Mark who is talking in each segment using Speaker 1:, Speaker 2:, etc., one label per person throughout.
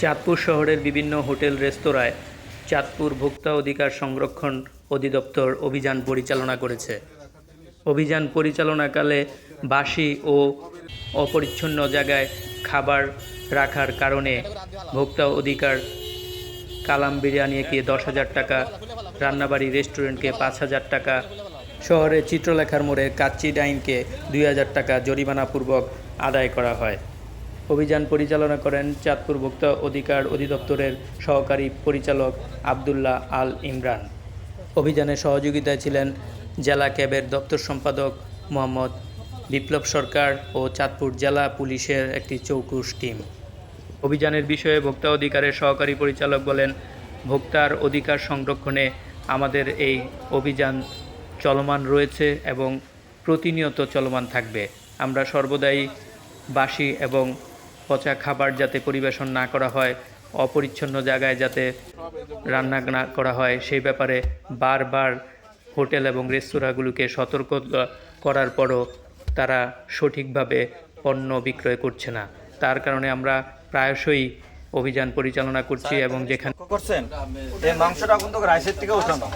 Speaker 1: চাঁদপুর শহরের বিভিন্ন হোটেল, রেস্তোরাঁয় চাঁদপুর ভোক্তা অধিকার সংরক্ষণ অধিদপ্তর অভিযান পরিচালনা করেছে। অভিযান পরিচালনাকালে বাসি ও অপরিচ্ছন্ন জায়গায় খাবার রাখার কারণে ভোক্তা অধিকার কালাম বিরিয়ানিকে দশ হাজার টাকা, রান্নাবাড়ি রেস্টুরেন্টকে পাঁচ হাজার টাকা শহরে চিত্রলেখার মোড়ে কাচ্চি ডাইনকে দুই হাজার টাকা জরিমানাপূর্বক আদায় করা হয়। অভিযান পরিচালনা করেন চাঁদপুর ভোক্তা অধিকার অধিদপ্তরের সহকারী পরিচালক আবদুল্লাহ আল ইমরান। অভিযানে সহযোগিতায় ছিলেন জেলা ক্যাবের দপ্তর সম্পাদক মোহাম্মদ বিপ্লব সরকার ও চাঁদপুর জেলা পুলিশের একটি চৌকুশ টিম। অভিযানের বিষয়ে ভোক্তা অধিকারের সহকারী পরিচালক বলেন, ভোক্তার অধিকার সংরক্ষণে আমাদের এই অভিযান চলমান রয়েছে এবং প্রতিনিয়ত চলমান থাকবে। আমরা সর্বদাই বাসি এবং পচা খাবার যাতে পরিবেশন না করা হয়, অপরিচ্ছন্ন জায়গায় যাতে রান্না না করা হয়, সেই ব্যাপারে বারবার হোটেল এবং রেস্তোরাঁগুলোকে সতর্ক করার পরও তারা সঠিকভাবে পণ্য বিক্রয় করছে না। তার কারণে আমরা প্রায়শই অভিযান পরিচালনা করছি এবং যেখানে
Speaker 2: করছেন? এই মাংসটা কিন্তু রাইসের থেকে উঠানো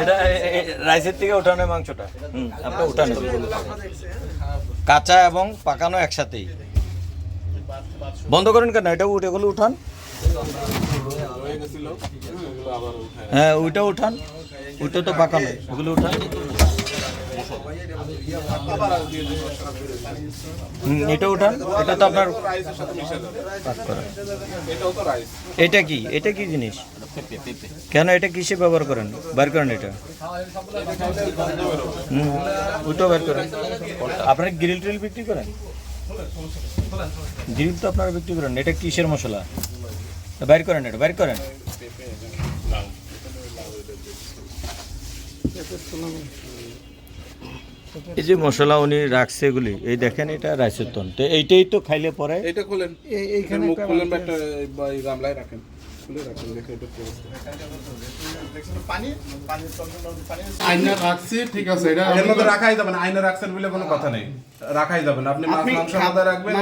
Speaker 2: এটা রাইসের থেকে উঠানো মাংসটা। হুম, আপনি উঠানো। কাঁচা এবং পাকানো একসাথেই। বন্ধ করেন কেন? এটা উঠে গুলো, উঠান। হ্যাঁ ওইটা উঠান। ওইটা তো পাকানো ওগুলো উঠান। এটা উঠান। এটা তো আপনার এটা কি? এটা কি জিনিস? কেন এটা কিসে ব্যবহার করেন? বার করেন এটা। ওইটাও বের করেন। আপনারা গ্রিল ট্রিল বিক্রি করেন? গ্রিল তো আপনারা বিক্রি করেন এটা কিসের মশলা? বাইর করেন এটা বাইর করেন। এই যে মশলা উনি রাখছে এগুলি এই দেখেন এটা রাইসের তন। তো এইটাই তো খাইলে পরে
Speaker 3: এটা খোলেন। এইখানে মুখ খোলেন বা একটা এই গামলায় রাখেন। খুলে রাখেন দেখে এটা কি অবস্থা।
Speaker 4: আইনা রাখছি ঠিক আছে এটা
Speaker 3: এর মধ্যে রাখাই যাবে না আইনে রাখছেন বলে কোনো কথা নেই। রাখাই যাবে না আপনি মাছ মাংস
Speaker 4: আদা
Speaker 3: রাখবেন।